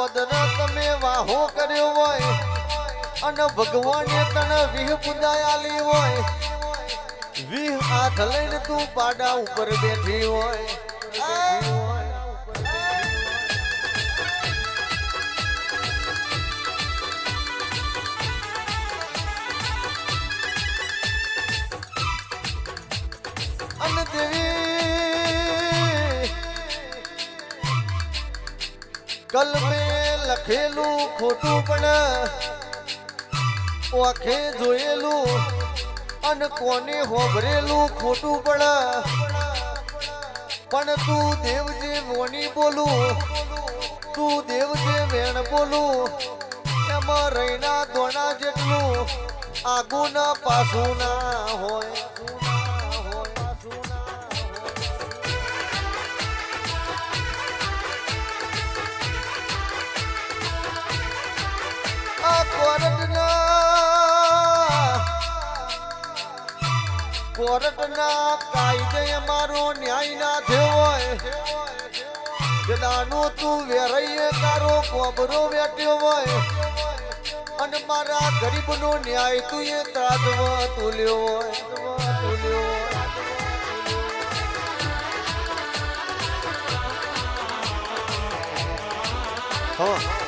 ગોમના તમે વાહો કર્યો હોય, અને હોય. વિહ હાથ લઈને પાડા ઉપર બેઠી હોય. કલમે લખેલું ખોટું પણ ઓખે જોયેલું અને કોને હોભરેલું ખોટું પણ પણ તું દેવજી મોની બોલું, તું દેવજી વેણ બોલું, એમાં રહીના દોણા જેટલું આગું ના પાછું ના હોય. કોરટના કાયદે અમારો ન્યાય ના થયો જદાનો તું વેરઈએ, તારો કોબરો વેટ્યો હોય. અને મારા ગરીબનો ન્યાય તું એ હોય તુલ્યો હોય. હા.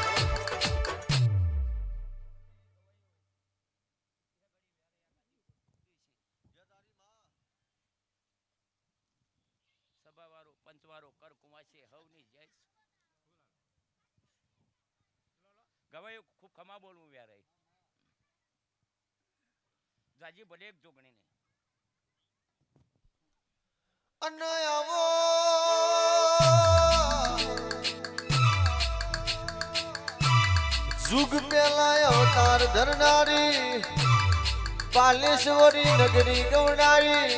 જાજી ભલે એક જોગણીને અને આવો. જુગ પેલા અવતાર ધરનારી પાલેશ્વરી નગરી ગવડાવી.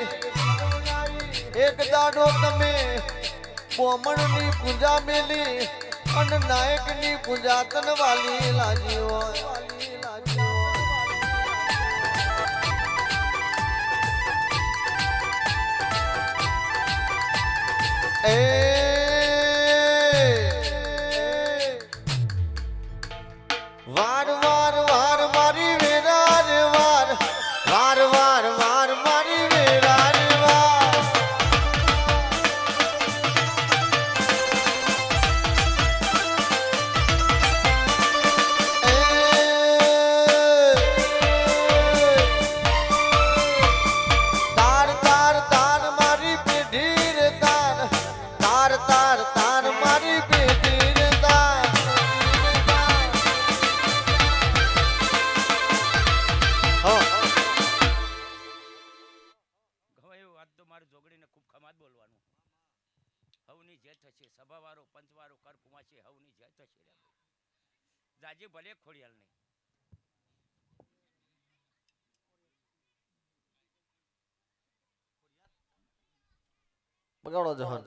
એક દાડો તમે બોમણની પૂજા મેલી, અને નાયકની પૂજા તનવાલી લાજી હોય. થશે રે ભાઈ. જાજી ભલે ખોડિયાલ નહીં. બગાડો જહાન.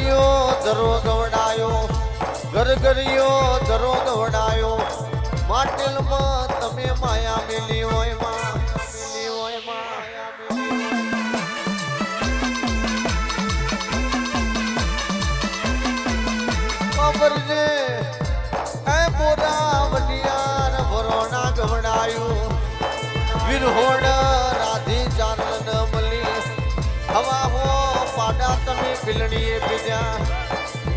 દોતણીઓ ધરો દવડાયો. ગરગરિયો ધરો દવડાયો. માટેલમાં તમે માયા મેલી હોય પીલણીએ બીજા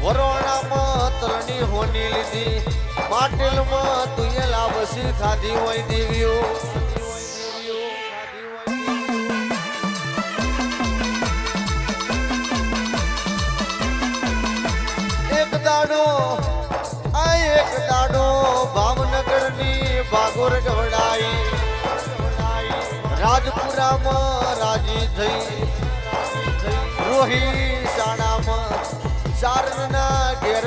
વરોણામાં તલણી હોની લીધી. માટેલમાં તુએ લાવસી ખાધી હોય દેવીઓ. દાડો, આ એક દાડો રાજપુરામાં રાજી થઈ. રોહી શાળા દુનિયામાં ચારણના ઘેર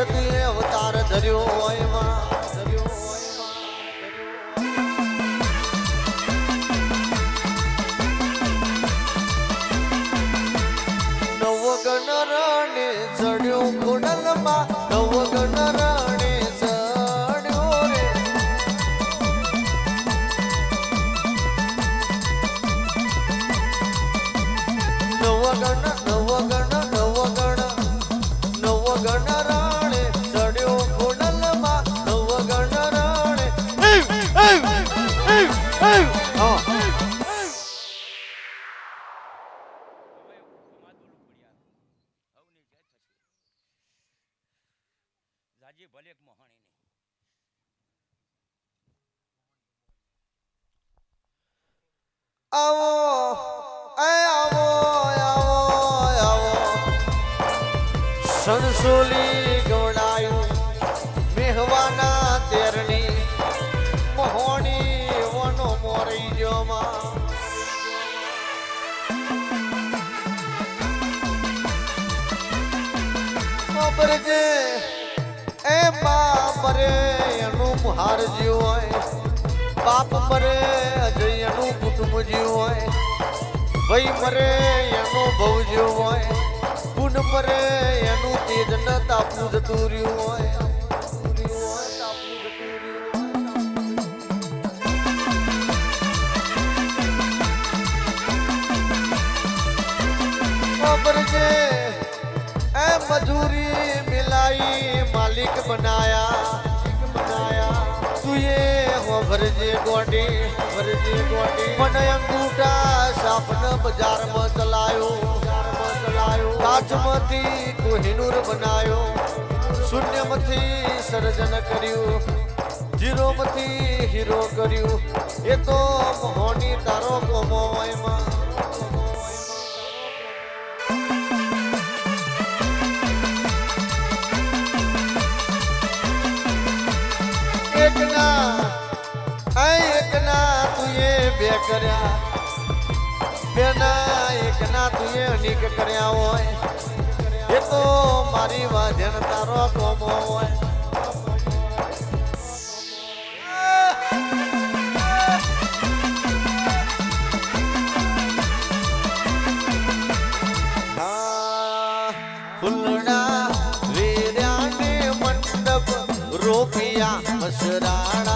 સંસોલી ગવડાયું મેહવાના તેરણી મોહણી વનો મોરી જોમાં. મરજે એ બાપરે એનું હાર જીવ હોય, બાપ મરે અજય એનું કુટુંબ જીવ હોય, ભાઈ મરે એનો ભવ જીવ હોય. ગુણ મરે એનું તેજ ન તાપું જતું રહ્યું હોય. મજૂરી મિલાઈ માલિક બનાયા. બનાયા તુએ હો ભરજે ગોડી ભરજે ગોડી. મને અંગૂઠા સાપન બજારમાં ચલાયો. કાચમાંથી કોહિનૂર બનાયો. શૂન્યમાંથી સર્જન કર્યું. જીરોમાંથી હીરો કર્યું. એ તો મોહની તારો કોમોમાં એકના એકના તુએ બે કર્યા. બેના એકના તુએ અનેક કર્યા હોય. એ તો મારી વાજન તારો કોમો હોય. મંડપ રોપિયા મસરાણા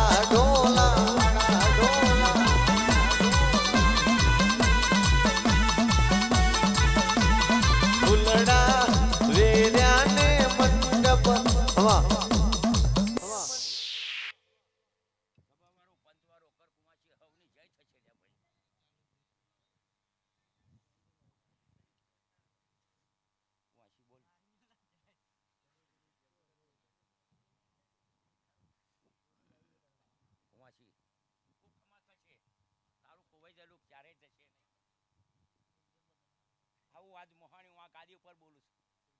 આજ મોહાણી હું આ ગાદી ઉપર બોલું છું.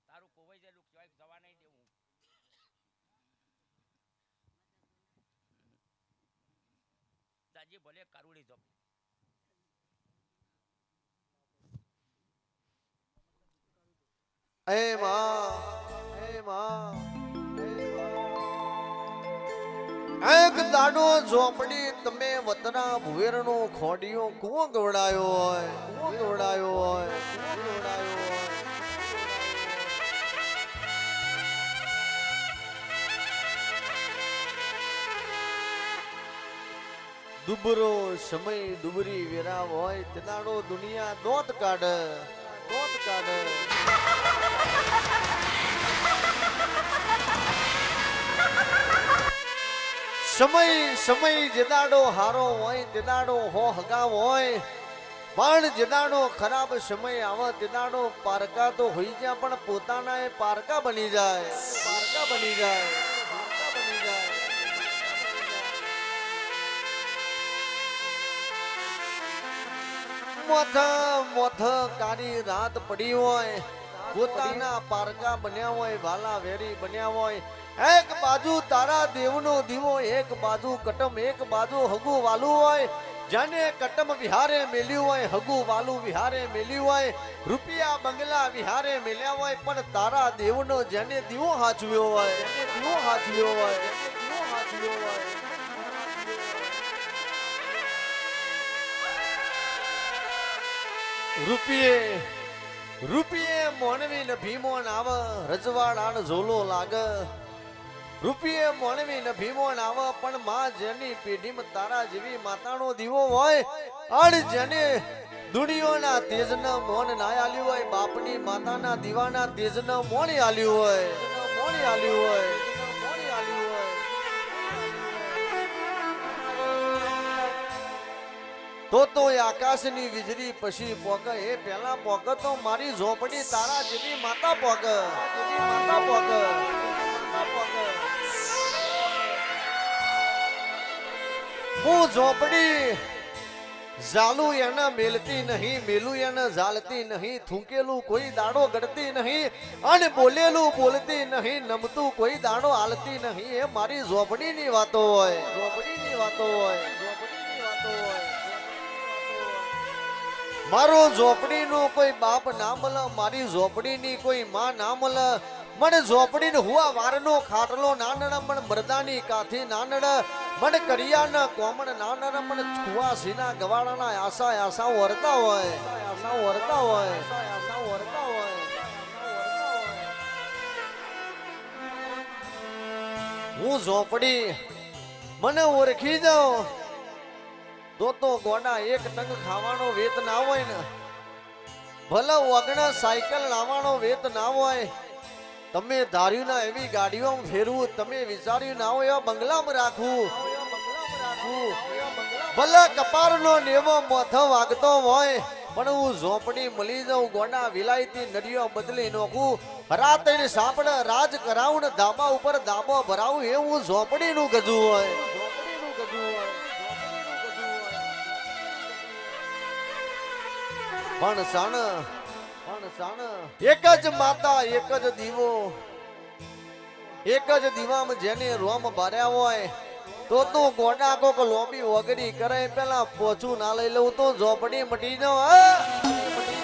તારું કોવાઈ ગયેલું ક્યાંય જવા નહીં દેવું દાજી, ભલે કારુડી જો એ માં એ માં એક દાડો ઝોપડી તમે વતના ભુવેરનો ખોડિયો કુવો ગવડાયો હોય, કુવો ગવડાયો હોય દુબરો સમય દુબરી વેરા હોય તે દાડો દુનિયા દોત કાઢ દોત કાઢ. સમય સમય જેદાડો હારો હોય, તેદાડો હો હગા હોય, પણ જેદાડો ખરાબ સમય આવે, તેદાડો પારકા તો હોઈ જાય પણ પોતાના એ પારકા બની જાય. પારકા બની જાય. મોથ મોથ કાળી રાત પડી હોય, પોતાના પારકા બન્યા હોય, વાલા વેરી બન્યા હોય એક બાજુ તારા દેવનો દીવો, એક બાજુ કટમ, એક બાજુ હગુ વાલું હોય. જેને કટમ વિહારે મેલ્યું હોય, હગુ વાલું વિહારે મેલ્યું હોય. રૂપિયા બંગલા વિહારે મેલ્યા હોય, પણ તારા દેવનો જેને દીવો હાચવ્યો હોય, જેને દીવો હાચવ્યો હોય દીવો હાચવ્યો હોય. રૂપિયે રૂપિયે મોનવી ને ભીમોન આવ, રજવાડાન ઝોલો લાગ. રૂપિયે મણવી ને ભીમોન આવા, પણ માં જેની પેઢીમાં તારા જેવી માતાનો દીવો હોય અડ જેને દુનિયોના તેજના મોન ના આલ્યું હોય, બાપની માતાના દીવાના તેજના મોણી આલ્યું હોય મોણી આલ્યું હોય તો તો આકાશની વીજળી પછી પોક એ પેલા પોક તો મારી ઝોપડી તારા જેવી માતા જેવી માતા પોક માતા પોક. હું ઝોપડી ઝાલું એને મેલતી નહીં, મેલું એને ઝાલતી નહીં, થૂંકેલું કોઈ દાડો ગળતી નહીં અને બોલેલું બોલતી નહીં, નમતું કોઈ દાડો હાલતી નહીં. એ મારી ઝોપડીની વાતો હોય, ઝોપડીની વાતો હોય, ઝોપડીની વાતો હોય મારો ઝોપડીનો કોઈ બાપ ના મળ મારી ઝોપડીની કોઈ માં ના મળ મને ઝોપડીને હુવા વારનો ખાટલો નાનડ મને મરદાની કાથી નાનડ મને કરિયાના કોમણ નાનડ મને છુવા સીના ગવાડાના આશા આશા વરતા હોય. આશા વરતા હોય. આશા વરતા હોય હું ઝોપડી મને ઓળખી જાઉં. તો તો ગોડા એક ટંગ ખાવાનો વેત ના હોય ને. ભલે ઓગણા સાયકલ લાવવાનો વેત ના હોય. તમે ધાર્યું ના એવી ગાડીઓમાં ફેરવું, તમે વિચાર્યું ના હોય એવા બંગલામાં રાખવું. ભલે કપાળનો નેવો મોથો વાગતો હોય, પણ હું ઝોપડી મળી જાઉં, ગોડા વિલાયતી નદીઓ બદલી નોખું. રાતને સાપડ રાજ કરાવું ધાબા ઉપર ધાબો ભરાવું એવું ઝોપડીનું ગજું હોય. પણ સણ પણ સણ, એક જ માતા, એક જ દીવો. એક જ દીવામાં જેને રોમ ભર્યા હોય તો તું ગોડા કોક લોબી વગડી કરે, પેલા પોછું ના લઈ લઉં તો ઝોપડી મટી જાવ હા? મટી